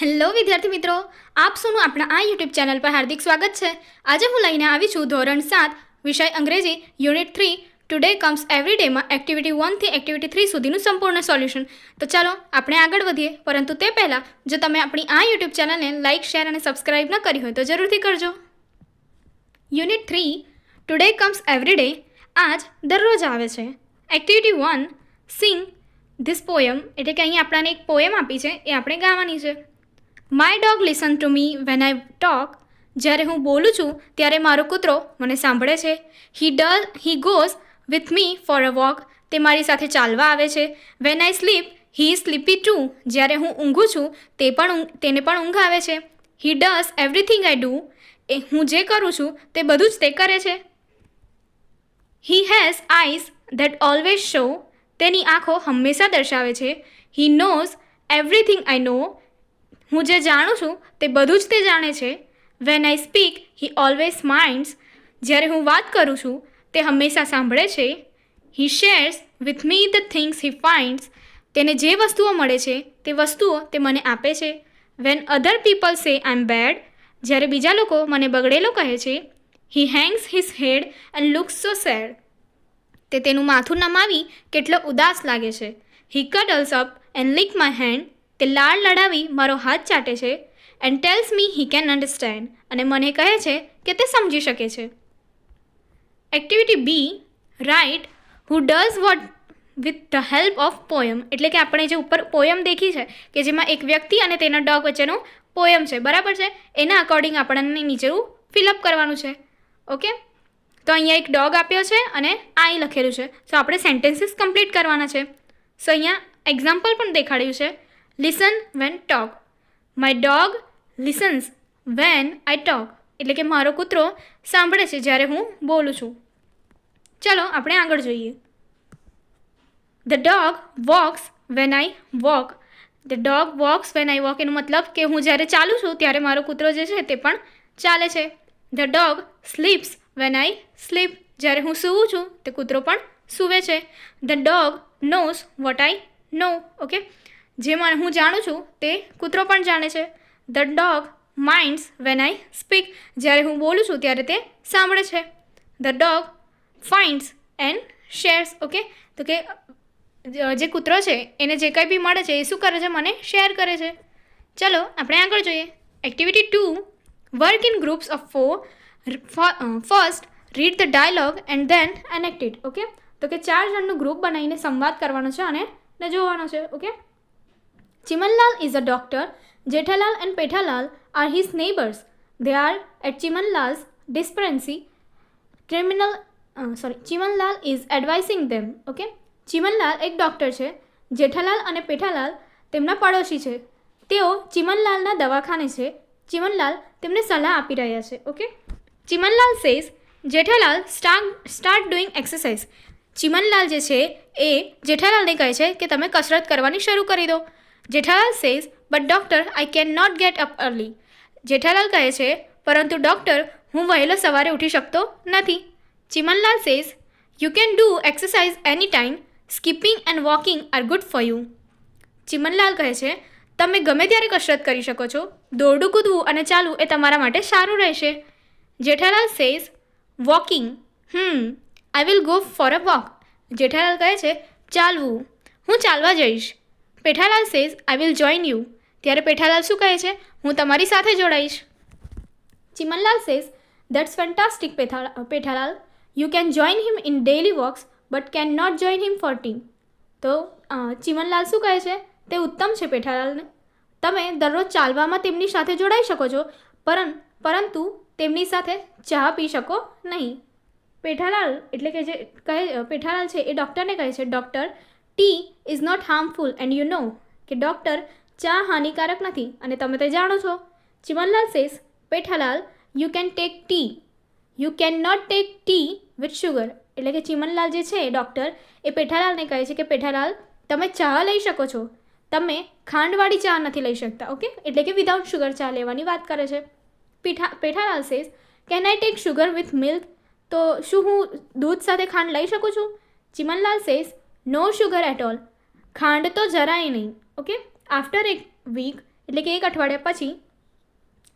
Hello, વિદ્યાર્થી મિત્રો. આપ સૌનું આપણા આ યુટ્યુબ ચેનલ પર હાર્દિક સ્વાગત છે. આજે હું લઈને આવી છું ધોરણ સાત, વિષય અંગ્રેજી, unit three today comes every ડેમાં activity વનથી એક્ટિવિટી થ્રી સુધીનું સંપૂર્ણ સોલ્યુશન તો ચાલો, આપણે આગળ વધીએ. પરંતુ તે પહેલાં, જો તમે આપણી આ યુટ્યુબ ચેનલને લાઇક શેર અને સબસ્ક્રાઇબ ન કરી હોય તો જરૂરથી કરજો. Unit three today comes every day આજ દરરોજ આવે છે. Activity one sing this poem એટલે કે અહીં આપણાને એક પોયમ આપી છે, એ આપણે ગાવાની છે. My dog listen to me when I talk જ્યારે હું બોલું છું, ત્યારે મારો કૂતરો મને સાંભળે છે. He does he goes with me for a walk તે મારી સાથે ચાલવા આવે છે. When I sleep he sleepy too જ્યારે હું ઊંઘું છું, તે પણ તેને પણ ઊંઘ આવે છે. He does everything I do એ હું જે કરું છું, તે બધું જ તે કરે છે. He has eyes that always show તેની આંખો હંમેશા દર્શાવે છે. હી નોઝ એવરીથિંગ આઈ નો હું જે જાણું છું તે બધું જ તે જાણે છે. When I speak he always minds જ્યારે હું વાત કરું છું, તે હંમેશા સાંભળે છે. He shares with me the things he finds તેને જે વસ્તુઓ મળે છે, તે વસ્તુઓ તે મને આપે છે. વેન અધર પીપલ સે આઈ એમ બેડ જ્યારે બીજા લોકો મને બગડેલો કહે છે he hangs his head and looks so sad તે તેનું માથું નમાવી કેટલો ઉદાસ લાગે છે. He cuddles up and lick my hand તે લાળ લડાવી મારો હાથ ચાટે છે and tells me he can understand અને મને કહે છે કે તે સમજી શકે છે. Activity B write who does what with the help of poem એટલે કે આપણે જે ઉપર પોયમ દેખી છે, કે જેમાં એક વ્યક્તિ અને તેના ડોગ વચ્ચેનું પોયમ છે, બરાબર છે? એના અકોર્ડિંગ આપણને નીચેનું ફિલઅપ કરવાનું છે. ઓકે તો અહીંયા એક ડોગ આપ્યો છે અને આઈ લખેલું છે. સો આપણે સેન્ટેન્સીસ કમ્પ્લીટ કરવાના છે. સો અહીંયા એક્ઝામ્પલ પણ દેખાડ્યું છે. Listen when talk my dog listens when I talk એટલે કે મારો કૂતરો સાંભળે છે જ્યારે હું બોલું છું. ચલો આપણે આગળ જોઈએ. The dog walks when I walk the dog walks when I walk એનો મતલબ કે હું જ્યારે ચાલું છું ત્યારે મારો કૂતરો જે છે તે પણ ચાલે છે. The dog sleeps when I sleep જ્યારે હું સૂવું છું તે કૂતરો પણ સૂવે છે. The dog knows what I know okay જેમાં હું જાણું છું તે કૂતરો પણ જાણે છે. The dog minds when I speak જ્યારે હું બોલું છું ત્યારે તે સાંભળે છે. The dog finds and shares okay તો કે જે કૂતરો છે, એને જે કંઈ બી મળે છે, એ શું કરે છે? મને શેર કરે છે. ચલો, આપણે આગળ જોઈએ. Activity two work in groups of four first read the dialogue and then enact it okay તો કે, ચાર જણનું ગ્રુપ બનાવીને સંવાદ કરવાનો છે અને જોવાનો છે okay Chimanlal is a doctor Jethalal and Pethalal are his neighbours they are at Chimanlal's dispensary criminal sorry Chimanlal is advising them okay Chimanlal એક ડૉક્ટર છે. જેઠાલાલ અને પેઠાલાલ તેમના પડોશી છે. તેઓ ચિમનલાલના દવાખાને છે. ચિમનલાલ તેમને સલાહ આપી રહ્યા છે okay Chimanlal says Jethalal start start doing exercise Chimanlal જે છે એ જેઠાલાલને કહે છે કે, તમે કસરત કરવાની શરૂ કરી દો. Jethalal says but doctor I can not get up early Jethalal કહે છે, પરંતુ ડૉક્ટર હું વહેલો સવારે ઉઠી શકતો નથી. Chimanlal says you can do exercise any time skipping and walking are good for you Chimanlal કહે છે, તમે ગમે ત્યારે કસરત કરી શકો છો. દોરડું કૂદવું અને ચાલવું એ તમારા માટે સારું રહેશે. Jethalal says walking hmm I will go for a walk Jethalal કહે છે, ચાલવું. હું ચાલવા જઈશ. Pethalal says I will join you ત્યારે પેઠાલાલ શું કહે છે? હું તમારી સાથે જોડાઈશ. Chimanlal says that's fantastic Pethalal. You can join him in daily walks but can not join him for tea તો ચિમનલાલ શું કહે છે? તે ઉત્તમ છે, પેઠાલાલને. તમે દરરોજ ચાલવામાં તેમની સાથે જોડાઈ શકો છો, પરં, પરંતુ તેમની સાથે ચા પી શકો નહીં. પેઠાલાલ એટલે કે જે કહે પેઠાલાલ છે એ ડૉક્ટરને કહે છે doctor tea is not harmful and you know કે ડૉક્ટર ચા હાનિકારક નથી અને તમે તે જાણો છો. Chimanlal says Pethalal you can take tea you can not take tea with sugar એટલે કે ચિમનલાલ જે છે ડૉક્ટર એ પેઠાલાલને કહે છે કે પેઠાલાલ, તમે ચા લઈ શકો છો. તમે ખાંડવાળી ચા નથી લઈ શકતા ઓકે એટલે કે વિધાઉટ શુગર ચા લેવાની વાત કરે છે. પીઠા, Pethalal says can I take sugar with milk તો શું હું દૂધ સાથે ખાંડ લઈ શકું છું? Chimanlal says no sugar at all ખાંડ તો જરાય નહીં ઓકે આફ્ટર એક વીક એટલે કે એક અઠવાડિયા પછી,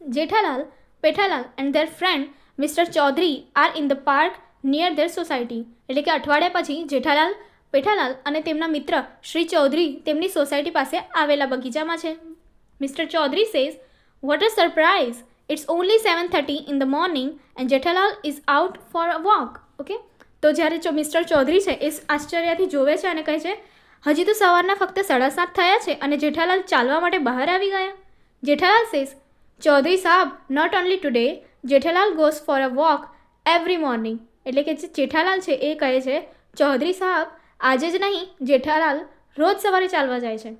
Jethalal, Pethalal and their friend mister Chaudhary are in the park near their society એટલે કે અઠવાડિયા પછી જેઠાલાલ, પેઠાલાલ અને તેમના મિત્ર શ્રી ચૌધરી તેમની સોસાયટી પાસે આવેલા બગીચામાં છે. Mister Chaudhary says what a surprise it's only seven thirty in the morning and Jethalal is out for a walk okay તો જ્યારે જો મિસ્ટર ચૌધરી છે, એ આશ્ચર્યથી જોવે છે અને કહે છે, હજી તો સવારના ફક્ત સાડા સાત થયા છે અને જેઠાલાલ ચાલવા માટે બહાર આવી ગયા. Jethalal says Chaudhary saheb not only today Jethalal goes for a walk every morning એટલે કે જે જેઠાલાલ છે, એ કહે છે, ચૌધરી સાહેબ, આજે જ નહીં, જેઠાલાલ રોજ સવારે ચાલવા જાય છે.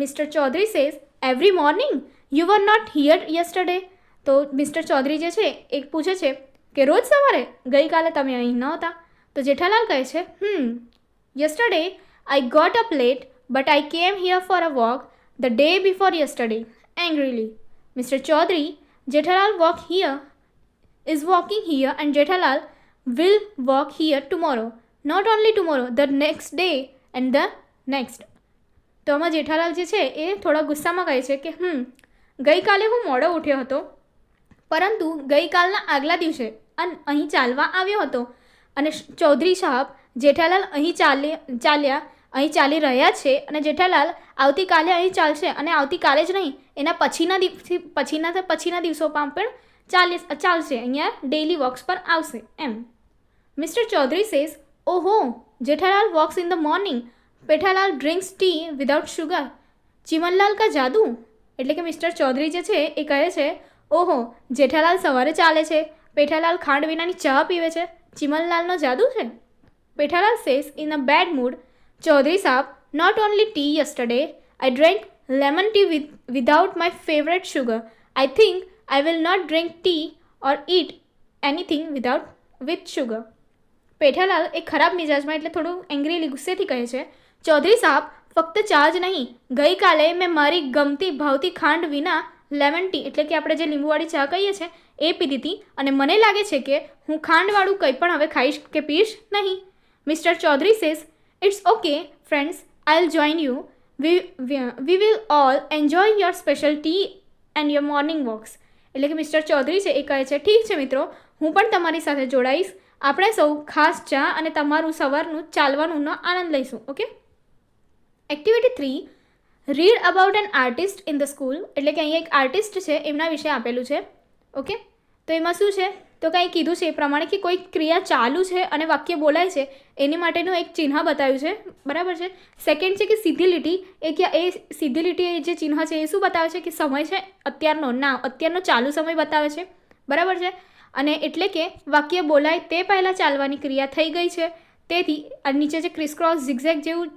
Mister Chaudhary says every morning you were not here yesterday તો મિસ્ટર ચૌધરી જે છે, એ પૂછે છે કે રોજ સવારે ગઈકાલે તમે અહીં નહોતા તો જેઠાલાલ કહે છે હમ yesterday I got up late but I came here for a walk the day before yesterday angrily mister Chaudhary Jethalal walk here is walking here and Jethalal will walk here tomorrow. Not only tomorrow, the next day and the next. તો આમાં જેઠાલાલ જે છે એ થોડા ગુસ્સામાં કહે છે કે હમ ગઈકાલે હું મોડો ઉઠ્યો હતો પરંતુ ગઈકાલના આગલા દિવસે અહીં ચાલવા આવ્યો હતો. અને ચૌધરી સાહેબ જેઠાલાલ અહીં ચાલી, ચાલ્યા, અહીં ચાલી રહ્યા છે અને જેઠાલાલ આવતીકાલે અહીં ચાલશે અને આવતીકાલે જ નહીં, એના પછીના દિવસથી પછીના પછીના દિવસોમાં પણ ચાલી, ચાલશે. અહીંયા ડેઇલી વોક્સ પર આવશે એમ. મિસ્ટર ચૌધરી સેઝ ઓહો, Jethalal walks in the morning Pethalal drinks tea without sugar Chimanlal કા જાદુ? એટલે કે મિસ્ટર ચૌધરી જે છે એ કહે છે, ઓહો, જેઠાલાલ સવારે ચાલે છે. પેઠાલાલ ખાંડ વિનાની ચા પીવે છે? ચિમનલાલનો જાદુ છે? Pethalal says in a bad mood Chaudhary saheb not only tea yesterday I drink lemon tea with without my favourite sugar I think I will not drink tea or eat anything without with sugar Pethalal એ ખરાબ મિજાજમાં એટલે થોડું એંગ્રીલી ગુસ્સેથી કહે છે, ચૌધરી સાહેબ, ફક્ત ચા જ નહીં, ગઈકાલે મેં મારી ગમતી ભાવતી ખાંડ વિના લેમન ટી એટલે કે આપણે જે લીંબુવાળી ચા કહીએ છીએ, એ પીધી હતી અને મને લાગે છે કે હું ખાંડવાળું કંઈ પણ હવે ખાઈશ કે પીશ નહીં. Mister Chaudhary says it's okay friends I will join you we we will all enjoy your special tea and your morning walks એટલે કે મિસ્ટર ચૌધરી છે એ કહે છે, ઠીક છે મિત્રો, હું પણ તમારી સાથે જોડાઈશ. આપણે સૌ ખાસ ચા અને તમારું સવારનું ચાલવાનુંનો આનંદ લઈશું okay activity three read about an artist in the school એટલે કે અહીંયા એક આર્ટિસ્ટ છે, એમના વિશે આપેલું છે. ઓકે? તો એમાં શું છે? તો કંઈ કીધું છે એ પ્રમાણે કે કોઈ ક્રિયા ચાલુ છે અને વાક્ય બોલાય છે, એની માટેનું એક ચિહ્ન બતાવ્યું છે. બરાબર છે? સેકન્ડ છે કે સીધી લીટી એ કે એ સીધી લીટી એ જે ચિહ્ન છે એ શું બતાવે છે? કે સમય છે, અત્યારનો. ના, અત્યારનો ચાલુ સમય બતાવે છે. બરાબર છે? અને એટલે કે વાક્ય બોલાય તે પહેલાં ચાલવાની ક્રિયા થઈ ગઈ છે. તેથી નીચે જે ક્રિસક્રોસ ઝિગઝેગ જેવું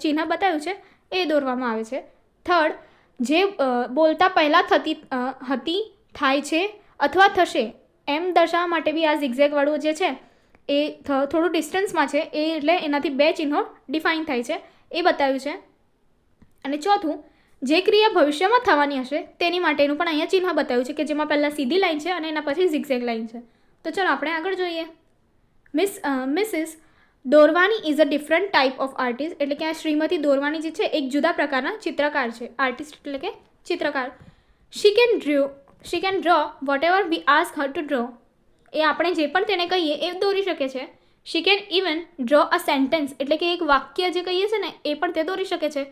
ચિહ્ન બતાવ્યું છે એ દોરવામાં આવે છે. થર્ડ જે બોલતા પહેલાં થતી હતી, થાય છે અથવા થશે, એમ દર્શાવવા માટે બી આ ઝિગઝેગવાળું જે છે, એ થોડું ડિસ્ટન્સમાં છે, એ એટલે એનાથી બે ચિહ્નો ડિફાઇન થાય છે. એ બતાવ્યું છે. અને ચોથું, જે ક્રિયા ભવિષ્યમાં થવાની હશે, તેની માટેનું પણ અહીંયા ચિહ્ન બતાવ્યું છે કે જેમાં પહેલાં સીધી લાઈન છે અને એના પછી ઝિગઝેગ લાઈન છે. તો ચલો આપણે આગળ જોઈએ. Miss Mrs Doravani is a different type of artist એટલે કે આ શ્રીમતી દોરવાની જે છે એક જુદા પ્રકારના ચિત્રકાર છે. આર્ટિસ્ટ એટલે કે ચિત્રકાર. She can draw she can draw whatever we ask her to draw એ આપણે જે પણ તેને કહીએ એ દોરી શકે છે. She can even draw a sentence એટલે કે એક વાક્ય જે કહીએ છે ને એ પણ તે દોરી શકે છે.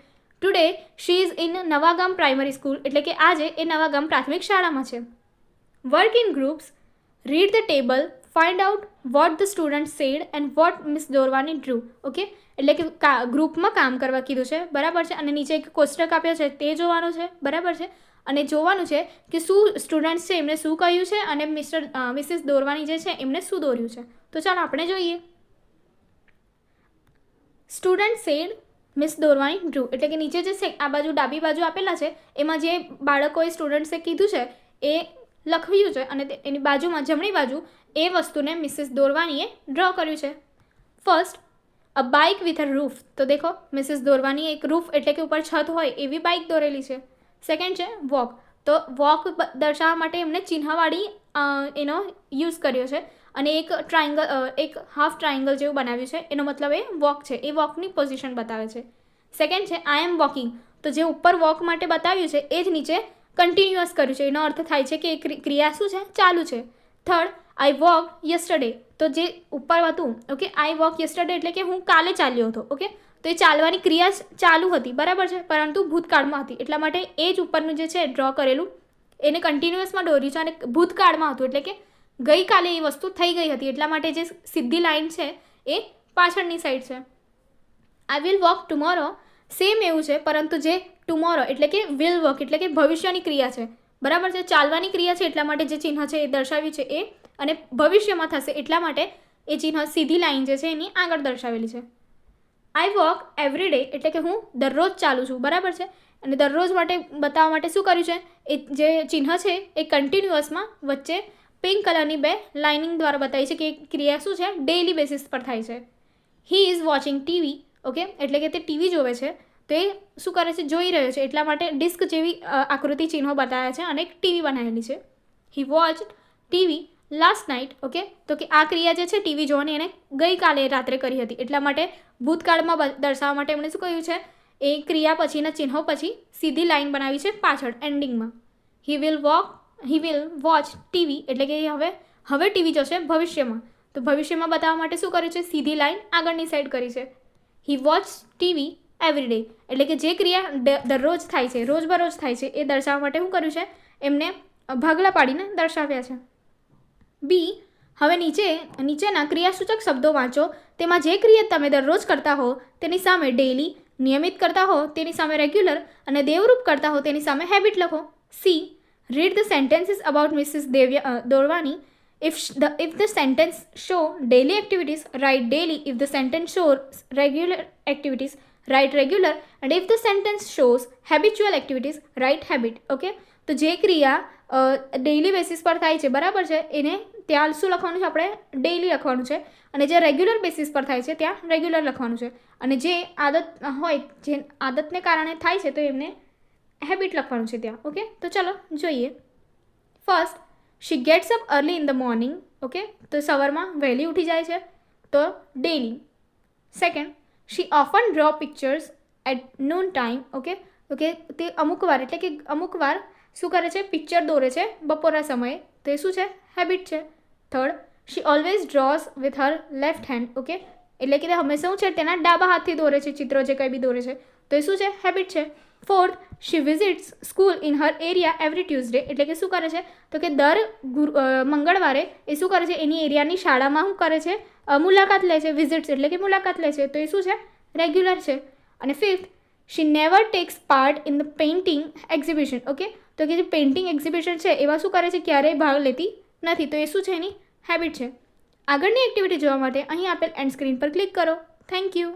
Today she is in Navagam primary school એટલે કે આજે એ નવાગામ પ્રાથમિક શાળામાં છે. Work in groups read the table find out what the student said and what miss દોરવાની ડ્રુ ઓકે એટલે કે ગ્રુપમાં કામ કરવા કીધું છે, બરાબર છે? અને નીચે એક કોષ્ટક આપ્યો છે, તે જોવાનું છે, બરાબર છે? અને જોવાનું છે કે શું સ્ટુડન્ટ્સ છે એમણે શું કહ્યું છે? અને મિસ્ટર મિસિસ દોરવાની જે છે એમણે શું દોર્યું છે? તો ચાલો આપણે જોઈએ. સ્ટુડન્ટ સેડ મિસ દોરવાની ડ્રુ એટલે કે નીચે જે છે આ બાજુ ડાબી બાજુ આપેલા છે, એમાં જે બાળકોએ સ્ટુડન્ટ્સે કીધું છે, એ લખવ્યું છે અને એની બાજુમાં જમણી બાજુ એ વસ્તુને મિસિસ દોરવાનીએ ડ્રો કર્યું છે. First a bike with a roof તો દેખો મિસિસ દોરવાની એક રૂફ એટલે કે ઉપર છત હોય એવી બાઇક દોરેલી છે. સેકન્ડ છે વોક તો વોક દર્શાવવા માટે એમણે ચિહ્નવાળી એનો યુઝ કર્યો છે. અને એક ટ્રાયંગલ એક હાફ ટ્રાયંગલ જેવું બનાવ્યું છે. એનો મતલબ એ વોક છે. એ વોકની પોઝિશન બતાવે છે. સેકન્ડ છે આઈ એમ વોકિંગ તો જે ઉપર વોક માટે બતાવ્યું છે, એ જ નીચે કન્ટિન્યુઅસ કર્યું છે. એનો અર્થ થાય છે કે એ ક્રિ- ક્રિયા શું છે? ચાલુ છે. થર્ડ આઈ વોક યસ્ટરડે તો જે ઉપર હતું ઓકે આઈ વોક યસ્ટરડે એટલે કે હું કાલે ચાલ્યો હતો ઓકે તો એ ચાલવાની ક્રિયા ચાલુ હતી, બરાબર છે? પરંતુ ભૂતકાળમાં હતી. એટલા માટે એ જ ઉપરનું જે છે ડ્રો કરેલું, એને કન્ટિન્યુઅસમાં દોર્યું છે અને ભૂતકાળમાં હતું. એટલે કે ગઈકાલે એ વસ્તુ થઈ ગઈ હતી. એટલા માટે જે સીધી લાઈન છે, એ પાછળની સાઈડ છે. I will walk tomorrow same એવું છે, પરંતુ જે ટુમોરો એટલે કે વિલ વોક એટલે કે ભવિષ્યની ક્રિયા છે. બરાબર છે? ચાલવાની ક્રિયા છે, એટલા માટે જે ચિહ્ન છે, એ દર્શાવ્યું છે, એ અને ભવિષ્યમાં થશે એટલા માટે એ ચિહ્ન સીધી લાઈન જે છે એની આગળ દર્શાવેલી છે. આઈ વોક એવરી ડે એટલે કે હું દરરોજ ચાલું છું, બરાબર છે? અને દરરોજ માટે બતાવવા માટે શું કર્યું છે? એ જે ચિહ્ન છે એ કન્ટિન્યુઅસમાં વચ્ચે પિંક કલરની બે લાઇનિંગ દ્વારા બતાવી છે કે ક્રિયા શું છે? ડેઇલી બેસિસ પર થાય છે. He is watching TV okay એટલે કે તે ટીવી જોવે છે. તો એ શું કરે છે? જોઈ રહ્યો છે. એટલા માટે ડિસ્ક જેવી આકૃતિ ચિહ્નો બતાવ્યા છે અને એક ટીવી બનાવેલી છે. He watch TV last night okay તો કે આ ક્રિયા જે છે, ટીવી જોવાની એને ગઈકાલે રાત્રે કરી હતી. એટલા માટે ભૂતકાળમાં દર્શાવવા માટે એમણે શું કહ્યું છે? એ ક્રિયા પછીના ચિહ્નો પછી સીધી લાઈન બનાવી છે પાછળ એન્ડિંગમાં he will walk he will watch TV, એટલે કે હવે હવે ટીવી જોશે ભવિષ્યમાં. તો ભવિષ્યમાં બતાવવા માટે શું કર્યું છે? સીધી લાઈન આગળની સાઈડ કરી છે. He watch TV every day એટલે કે જે ક્રિયા દરરોજ થાય છે, રોજબરોજ થાય છે, એ દર્શાવવા માટે શું કર્યું છે? એમને ભાગલા પાડીને દર્શાવ્યા છે. બી, હવે નીચે, નીચેના ક્રિયાસૂચક શબ્દો વાંચો. તેમાં જે ક્રિયા તમે દરરોજ કરતા હો, તેની સામે ડેઇલી નિયમિત કરતા હો, તેની સામે રેગ્યુલર અને દેવરૂપ કરતા હો, તેની સામે હેબિટ લખો. C read the sentences about Mrs Devya Doravani if the if the sentence show daily activities write daily if the sentence show regular activities write regular and if the sentence shows habitual activities write habit okay તો જે ક્રિયા daily basis પર થાય છે, બરાબર છે? એને ત્યાં શું લખવાનું છે આપણે? ડેઇલી લખવાનું છે. અને જે રેગ્યુલર બેસિસ પર થાય છે, ત્યાં રેગ્યુલર લખવાનું છે. અને જે આદત હોય, જે આદતને કારણે થાય છે, તો એમને હેબિટ લખવાનું છે ત્યાં ઓકે તો ચલો, જોઈએ. First she gets up early in the morning okay તો સવારમાં વહેલી ઉઠી જાય છે, તો daily second she often draw pictures at noon time okay okay તે અમુક વાર, એટલે કે અમુક વાર શું કરે છે? પિક્ચર દોરે છે બપોરના સમયે. તો એ શું છે? હેબિટ છે. Third she always draws with her left hand okay એટલે કે તે હંમેશા શું છે? તેના ડાબા હાથથી દોરે છે, ચિત્રો જે કંઈ બી દોરે છે. તો એ શું છે? હેબિટ છે. Fourth she visits school in her area every Tuesday એટલે કે શું કરે છે? તો કે દર ગુરુ મંગળવારે એ શું કરે છે? એની એરિયાની શાળામાં શું કરે છે? મુલાકાત લે છે વિઝિટ્સ એટલે કે મુલાકાત લે છે. તો એ શું છે? રેગ્યુલર છે. અને fifth she never takes part in the painting exhibition okay તો કે જે પેઇન્ટિંગ એક્ઝિબિશન છે, એવા શું કરે છે? ક્યારેય ભાગ લેતી નથી. તો એ શું છે એની? હેબિટ છે. આગળની એક્ટિવિટી જોવા માટે અહીં આપેલ એન્ડ સ્ક્રીન પર ક્લિક કરો. Thank you